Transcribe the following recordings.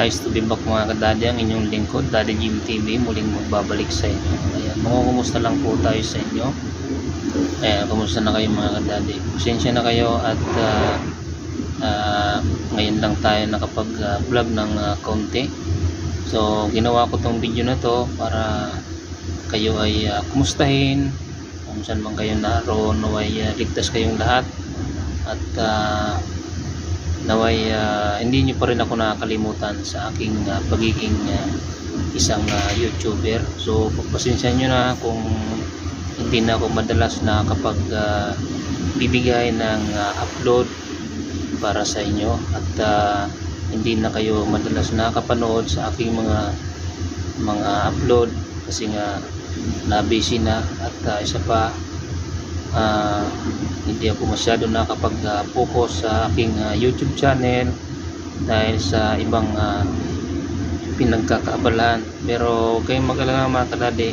Nice to be back mga kadadi ang inyong lingkod, Daddy Jim TV, muling magbabalik sa inyo. Ayan, kumusta lang po tayo sa inyo. Ayan, kumusta na kayo mga kadadi. Pasensya na kayo at ah, ah, ngayon lang tayo nakapag-vlog ng ah, konti. So, ginawa ko tong video na to para kayo ay ah, kumustahin kung saan man kayo naroon naway ah, ligtas kayong lahat at ah, naway ah, hindi nyo pa rin ako nakakalimutan sa aking ah, pagiging ah, isang ah, YouTuber. So, pagpasensya nyo na kung hindi na ako madalas na kapag ah, bibigay ng ah, upload para sa inyo at ah, hindi na kayo madalas nakapanood sa aking mga mga upload kasi nga na busy na at ah, isa pa ah, hindi ako masyado nakapag-focus sa aking ah, YouTube channel dahil sa ibang ah, pinagkakaabalahan. Pero kayong mag-alala mga kadade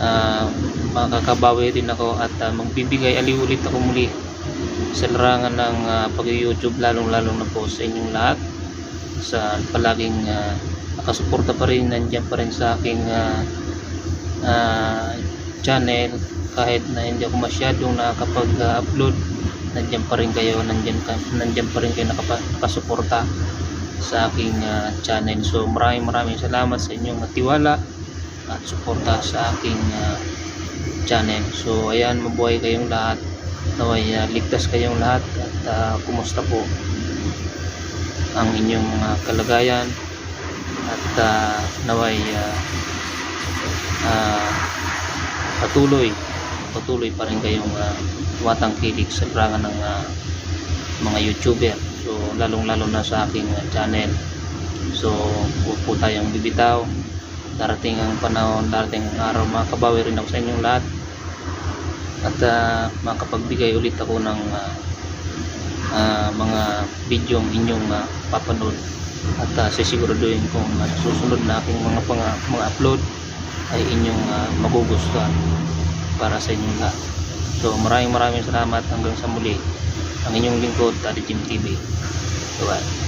ah, makakabawi din ako at ah, magbibigay aliw ulit ako muli sa larangan ng ah, pag-youtube lalong lalong na po sa inyong lahat. Sa palaging ah, nakasuporta pa rin nandiyan pa rin sa aking ah, ah, channel kahit na hindi ako masyadong nakakapag-upload nandiyan pa rin kayo nandiyan, ka, nandiyan pa rin kayo nakapa, nakasuporta sa aking ah, channel. So maraming maraming salamat sa inyong tiwala at suporta sa aking ah, channel. So ayan mabuhay kayong lahat. Naway ah, ligtas kayong lahat at ah, kumusta po ang inyong ah, kalagayan? At ah, naway ah, ah, patuloy patuloy pa rin kayong uh, tumatangkilik sa larangan ng ah, mga YouTuber. So lalong lalo na sa aking ah, channel. So huwag po tayong bibitaw. Darating ang panahon darating ang araw makabawi rin ako sa inyong lahat. At ah, makapagbigay ulit ako ng ah, ah, mga video inyong ah, papanood. At uh, sisiguraduhin kung uh, susunod na aking mga mga upload ay inyong ah, magugustuhan para sa inyong lahat. So maraming maraming salamat. Hanggang sa muli. Ang inyong lingkod Daddy Jim TV bye